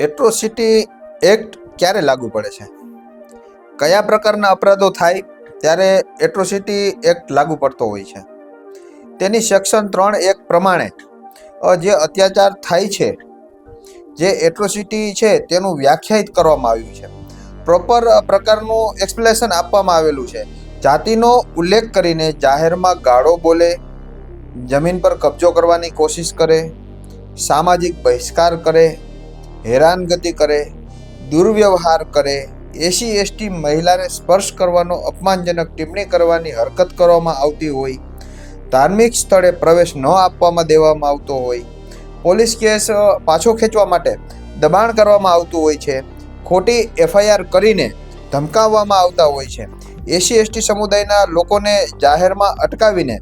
Atrocity act ક્યારે લાગુ પડે છે? કયા પ્રકારના અપરાધો થાય ત્યારે એટ્રોસિટી એક્ટ લાગુ પડતો હોય છે? તેની સેક્શન ત્રણ એક પ્રમાણે જે અત્યાચાર થાય છે, જે એટ્રોસિટી છે તેનું વ્યાખ્યાયિત કરવામાં આવ્યું છે. પ્રોપર પ્રકારનું એક્સપ્લેનેશન આપવામાં આવેલું છે. જાતિનો ઉલ્લેખ કરીને જાહેરમાં ગાળો બોલે, જમીન પર કબજો કરવાની કોશિશ કરે, સામાજિક બહિષ્કાર કરે હેરાનગતિ કરે, દુર્વ્યવહાર કરે એસી એસટી મહિલાને સ્પર્શ કરવાનો અપમાનજનક ટિપ્પણી કરવાની હરકત કરવામાં આવતી હોય, ધાર્મિક સ્થળે પ્રવેશ ન આપવામાં દેવામાં આવતો હોય, પોલીસ કેસ પાછો ખેંચવા માટે દબાણ કરવામાં આવતું હોય છે, ખોટી એફઆઈઆર કરીને ધમકાવવામાં આવતા હોય છે. એસી એસટી સમુદાયના લોકોને જાહેરમાં અટકાવીને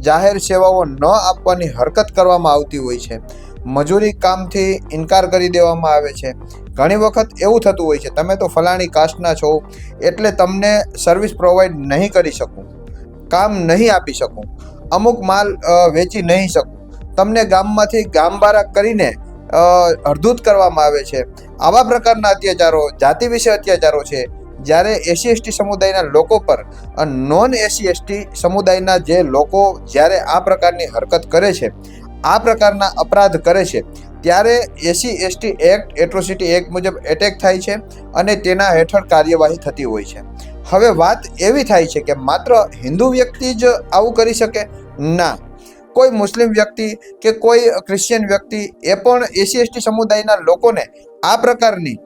જાહેર સેવાઓ ન આપવાની હરકત કરવામાં આવતી હોય છે. મજૂરી કામથી ઇનકાર કરી દેવામાં આવે છે. ઘણી વખત એવું થતું હોય છે તમે તો ફલાણી કાસ્ટના છો એટલે તમને સર્વિસ પ્રોવાઈડ નહીં કરી શકું કામ નહીં આપી શકું અમુક માલ વેચી નહીં શકું તમને ગામમાંથી ગામબારા કરીને અ, કરવામાં આવે છે. આવા પ્રકારના અત્યાચારો જાતિ વિશે અત્યાચારો છે જ્યારે એસી એસટી સમુદાયના લોકો પર નોન એસી એસટી સમુદાયના જે લોકો જ્યારે આ પ્રકારની હરકત કરે છે આ પ્રકારના અપરાધ કરે છે. ત્યારે SC ST act atrocity act મુજબ એટેક થાય છે અને તેના હેઠળ કાર્યવાહી થતી હોય છે. હવે વાત એવી થાય છે કે માત્ર હિન્દુ વ્યક્તિ જ આવું કરી શકે? ના. કોઈ મુસ્લિમ વ્યક્તિ કે કોઈ ક્રિશ્ચિયન વ્યક્તિ એ પણ એસી એસટી સમુદાયના લોકોને આ પ્રકારની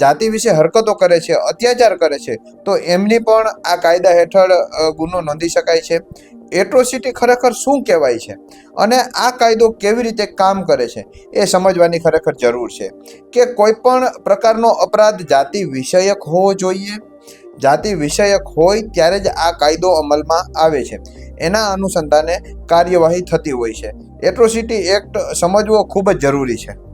જાતિ વિશે હરકતો કરે છે, અત્યાચાર કરે છે, તો એમની પણ આ કાયદા હેઠળ ગુનો નોંધી શકાય છે. એટ્રોસિટી ખરેખર શું કહેવાય છે? અને આ કાયદો કેવી રીતે કામ કરે છે? એ સમજવાની ખરેખર જરૂર છે કે કોઈ પણ પ્રકારનો અપરાધ જાતિ વિષયક હોવો જોઈએ. જાતિ વિષયક હોય ત્યારે જ આ કાયદો અમલમાં આવે છે. એના અનુસંધાને કાર્યવાહી થતી હોય છે. એટ્રોસિટી એક્ટ સમજવો ખૂબ જ જરૂરી છે.